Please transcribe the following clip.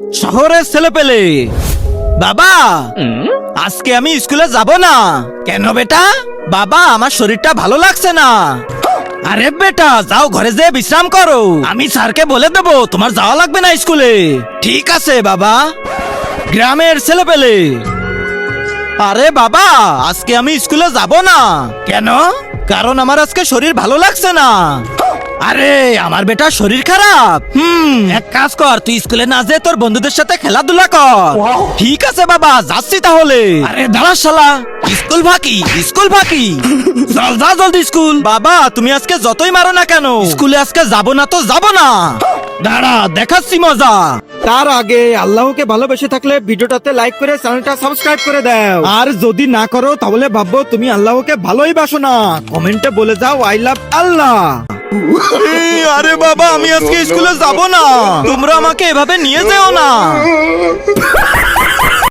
শহরের ছেলে পেলে বাবা আজকে আমি স্কুলে যাব না। কেন বেটা? বাবা আমার শরীরটা ভালো লাগছে না। আরে বেটা যাও ঘরে যেয়ে বিশ্রাম করো। আমি স্যারকে বলে দেবো তোমার যাওয়া লাগবে না স্কুলে। ঠিক আছে বাবা। গ্রামের ছেলে পেলে আরে বাবা আজকে আমি স্কুলে যাব না। কেন? কারণ আমার আজকে শরীর ভালো লাগছে না। আরে আমার বেটার শরীর খারাপ। হুম এক কাজ কর তুই স্কুলে না যে তোর বন্ধুদের সাথে খেলাধুলা কর। ঠিক আছে বাবা যাচ্ছি তাহলে। আরে দাঁড়া শালা। স্কুল ফাঁকি স্কুল ফাঁকি। চল যা জলদি স্কুল। বাবা তুমি আজকে যতই মারো না কেন স্কুলে আজকে যাব না তো যাব না। দাঁড়া দেখাচ্ছি মজা। তার আগে আল্লাহকে ভালোবেসে থাকলে ভিডিওটাতে লাইক করে চ্যানেলটা সাবস্ক্রাইব করে দাও। আর যদি না করো তাহলে ভাববো তুমি আল্লাহকে ভালোই বাসো না। কমেন্টে বলে যাও আই লাভ আল্লাহ। আরে বাবা আমি আজকে স্কুলে যাব না। তোমরা আমাকে এভাবে নিয়ে যেও না।